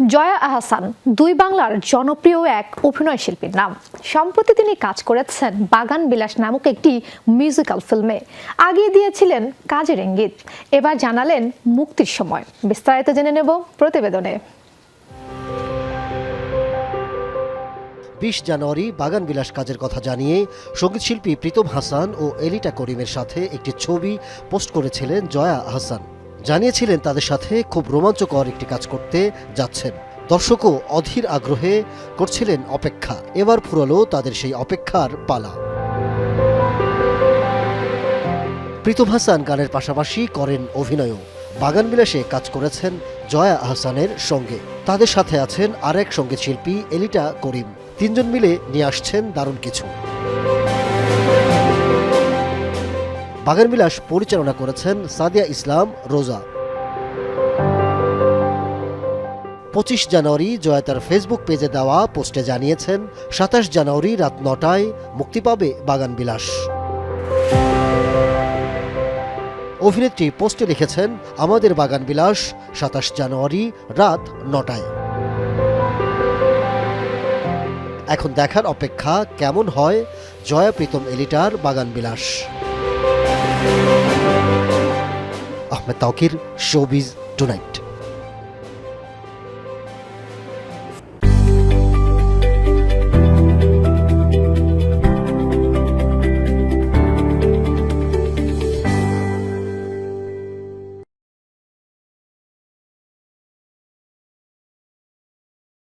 জয়া আহসান, দুই বাংলার জনপ্রিয় এক অভিনয় শিল্পীর নাম। সম্প্রতি তিনি কাজ করেছেন বাগান বিলাস নামক একটি মিউজিক্যাল ফিল্মে আগিয়ে দিয়েছিলেন কাজের ইঙ্গিত। এবার জানালেন মুক্তির সময়। বিস্তারিত জেনে নেব প্রতিবেদনে। বিশ জানুয়ারি বাগান বিলাস কাজের কথা জানিয়ে সঙ্গীতশিল্পী প্রীতম হাসান ও এলিটা করিমের সাথে একটি ছবি পোস্ট করেছিলেন জয়া আহসান। জানিয়েছিলেন তাদের সাথে খুব রোমাঞ্চকর একটি কাজ করতে যাচ্ছেন। দর্শকও অধীর আগ্রহে করছিলেন অপেক্ষা। এবার ফুরালো তাদের সেই অপেক্ষার পালা। প্রীতম হাসান গানের পাশাপাশি করেন অভিনয়ও। বাগান বিলাসে কাজ করেছেন জয়া আহসানের সঙ্গে। তাদের সাথে আছেন আরেক সংগীত শিল্পী এলিটা করিম। তিনজন মিলে নিয়ে আসছেন দারুণ কিছু। বাগান বিলাস পরিচালনা করেছেন সাদিয়া ইসলাম রোজা। পঁচিশ জানুয়ারি জয়া তার ফেসবুক পেজে দেওয়া পোস্টে জানিয়েছেন, সাতাশ জানুয়ারি রাত নটায় মুক্তি পাবে বাগান বিলাস। অভিনেত্রী পোস্টে লিখেছেন, আমাদের বাগান বিলাস সাতাশ জানুয়ারি রাত নটায়। এখন দেখার অপেক্ষা কেমন হয় জয়া প্রীতম এলিটার বাগান বিলাস? আহমেদ ত্বকের শোবিজ টুনাইট।